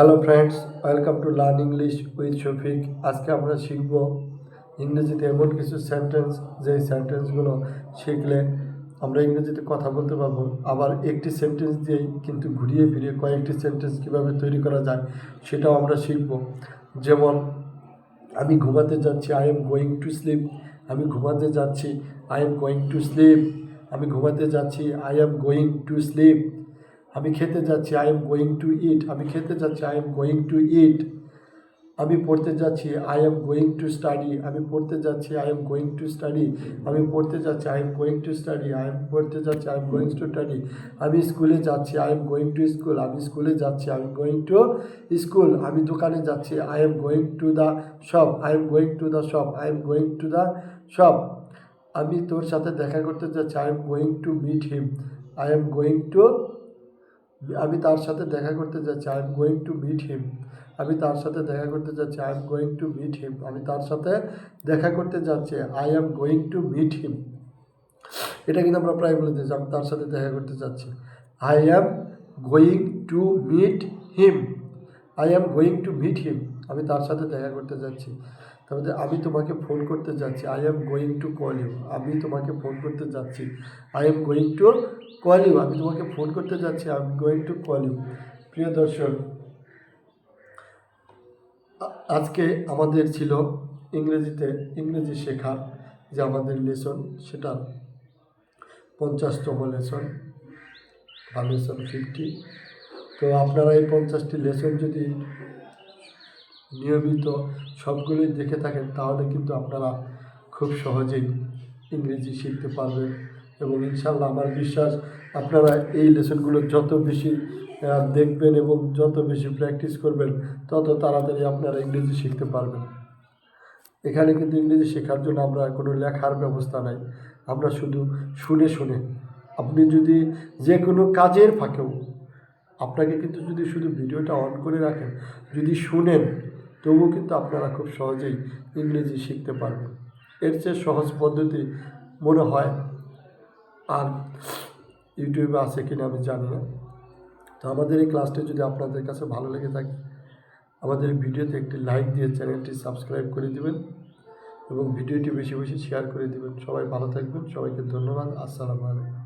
Hello friends welcome to learn English with Shafiq আজকে আমরা শিখব ইংরেজিতে এমন কিছু সেন্টেন্স যেই সেন্টেন্সগুলো শিখলে আমরা ইংরেজিতে কথা বলতে পারব। আবার একটি সেন্টেন্স দিয়েই কিন্তু ঘুরিয়ে ফিরিয়ে কয়েকটি সেন্টেন্স কীভাবে তৈরি করা যায়, সেটাও আমরা শিখব। যেমন, আমি ঘুমাতে যাচ্ছি I am going to sleep আমি ঘুমাতে যাচ্ছি I am going to sleep আমি ঘুমাতে যাচ্ছি I am going to sleep আমি খেতে যাচ্ছি I am going to eat আমি খেতে যাচ্ছি I am going to eat আমি পড়তে যাচ্ছি I am going to study আমি পড়তে যাচ্ছি I am going to study আমি পড়তে যাচ্ছি I am going to study I am পড়তে যাচ্ছি I am going to study আমি স্কুলে যাচ্ছি I am going to school আমি স্কুলে যাচ্ছি I am going to school আমি দোকানে যাচ্ছি I am going to the shop I am going to the shop I am going to the shop আমি তোর সাথে দেখা করতে যাচ্ছি I am going to meet him I am going to আমি তার সাথে দেখা করতে যাচ্ছি I am going to meet him আমি তার সাথে দেখা করতে যাচ্ছি I am going to meet him আমি তার সাথে দেখা করতে যাচ্ছি I am going to meet him এটা কিন্তু আমরা প্রায় বলে দিয়েছি, আমি তার সাথে দেখা করতে যাচ্ছি। I am going to meet him I am going to meet him আমি তার সাথে দেখা করতে যাচ্ছি। তারপরে আমি তোমাকে ফোন করতে যাচ্ছি I am going to call you আমি তোমাকে ফোন করতে যাচ্ছি। I am going to call you আমি তোমাকে ফোন করতে যাচ্ছি I am going to call you প্রিয় দর্শক আজকে আমাদের ছিল ইংরেজিতে ইংরেজি শেখা, যে আমাদের লেসন সেটা পঞ্চাশতম লেসন বা লেসন ফিফটি তো আপনারা এই পঞ্চাশটি লেসন যদি নিয়মিত সবগুলোই দেখে থাকেন, তাহলে কিন্তু আপনারা খুব সহজেই ইংরেজি শিখতে পারবেন। এবং ইনশাল্লাহ আমার বিশ্বাস আপনারা এই লেসনগুলো যত বেশি দেখবেন এবং যত বেশি প্র্যাকটিস করবেন, তত তাড়াতাড়ি আপনারা ইংরেজি শিখতে পারবেন। এখানে কিন্তু ইংরেজি শেখার জন্য আমরা কোনো লেখার ব্যবস্থা নাই। আমরা শুধু শুনে শুনে, আপনি যদি যে কোনো কাজের ফাঁকেও আপনাকে কিন্তু যদি শুধু ভিডিওটা অন করে রাখেন, যদি শুনেন, তবুও কিন্তু আপনারা খুব সহজেই ইংরেজি শিখতে পারবেন। এর চেয়ে সহজ পদ্ধতি মনে হয় আর ইউটিউবে আছে কিনা আমি জানি না। তো আমাদের এই ক্লাসটি যদি আপনাদের কাছে ভালো লেগে থাকে, আমাদের ভিডিওতে একটি লাইক দিয়ে চ্যানেলটি সাবস্ক্রাইব করে দেবেন এবং ভিডিওটি বেশি বেশি শেয়ার করে দেবেন। সবাই ভালো থাকবেন, সবাইকে ধন্যবাদ, আসসালামু আলাইকুম।